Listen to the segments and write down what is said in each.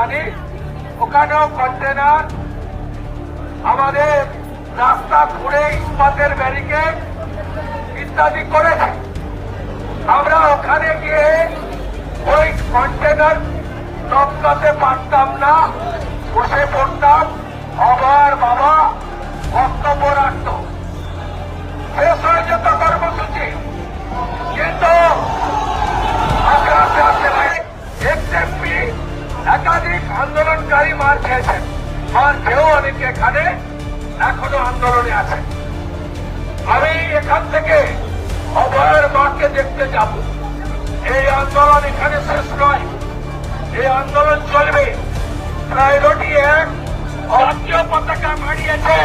জানি ওখানেও কন্টেনার। আমাদের রাস্তা ঘুরে ইস্পাতের ব্যারিকেড ইত্যাদি করেছে আমরা ওখানে গিয়ে ওই কন্টেনার টপকাতে পারতাম না, বসে পড়তাম। একাধিক আন্দোলনকারী মার খেয়েছেন। মার খেয়েও অনেকে এখানে এখনও আন্দোলনে আছেন আমি এখান থেকে অভয়ের মাকে দেখতে যাব। এই আন্দোলন এখানে শেষ নয়। এই আন্দোলন চলবে। প্রায়োরিটি এক জাতীয় পতাকা মারিয়েছে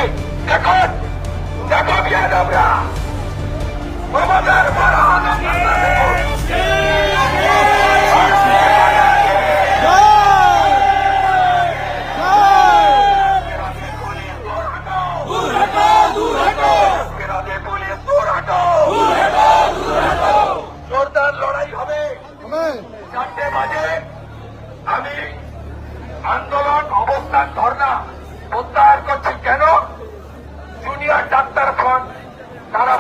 দেখুন! মাঝে আমি আন্দোলন অবস্থান ধর্ণা প্রত্যাহার করছি। কেন? জুনিয়র ডাক্তার ফ্রন্ট তারা